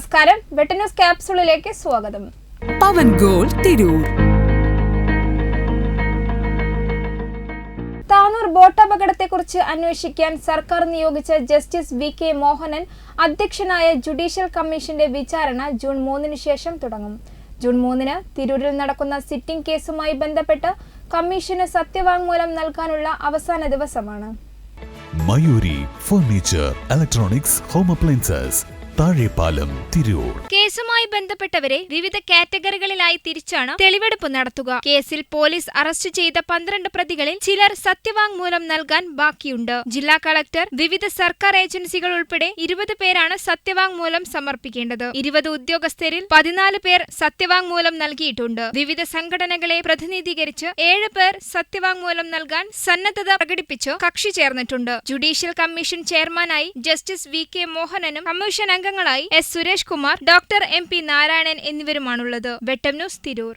നമസ്കാരം. വെട്ടന്യൂസ് ക്യാപ്സൂളിലേക്ക് സ്വാഗതം. പവൻ ഗോൾ തിരൂർ. താനൂർ ബോട്ടപകടത്തെക്കുറിച്ച് അന്വേഷിക്കാൻ സർക്കാർ നിയോഗിച്ച ജസ്റ്റിസ് വി കെ മോഹനൻ അധ്യക്ഷനായ ജുഡീഷ്യൽ കമ്മീഷന്റെ വിചാരണ ജൂൺ മൂന്നിന് ശേഷം തുടങ്ങും. ജൂൺ മൂന്നിന് തിരൂരിൽ നടക്കുന്ന സിറ്റിംഗ് കേസുമായി ബന്ധപ്പെട്ട് കമ്മീഷന് സത്യവാങ്മൂലം നൽകാനുള്ള അവസാന ദിവസമാണ്. Mayuri furniture electronics home appliances Thazhepalam Tirur. കേസുമായി ബന്ധപ്പെട്ടവരെ വിവിധ കാറ്റഗറികളിലായി തിരിച്ചാണ് തെളിവെടുപ്പ് നടത്തുക. കേസിൽ പോലീസ് അറസ്റ്റ് ചെയ്ത പന്ത്രണ്ട് പ്രതികളിൽ ചിലർ സത്യവാങ്മൂലം നൽകാൻ ബാക്കിയുണ്ട്. ജില്ലാ കളക്ടർ വിവിധ സർക്കാർ ഏജൻസികൾ ഉൾപ്പെടെ ഇരുപത് പേരാണ് സത്യവാങ്മൂലം സമർപ്പിക്കേണ്ടത്. ഇരുപത് ഉദ്യോഗസ്ഥരിൽ പതിനാല് പേർ സത്യവാങ്മൂലം നൽകിയിട്ടുണ്ട്. വിവിധ സംഘടനകളെ പ്രതിനിധീകരിച്ച് ഏഴ് പേർ സത്യവാങ്മൂലം നൽകാൻ സന്നദ്ധത പ്രകടിപ്പിച്ച് കക്ഷി ചേർന്നിട്ടുണ്ട്. ജുഡീഷ്യൽ കമ്മീഷൻ ചെയർമാനായി ജസ്റ്റിസ് വി കെ മോഹനനും കമ്മീഷൻ അംഗങ്ങളായി S Suresh Kumar doctor M P Narayanan എന്നിവരുമാണുള്ളത്. Vettam news Tirur.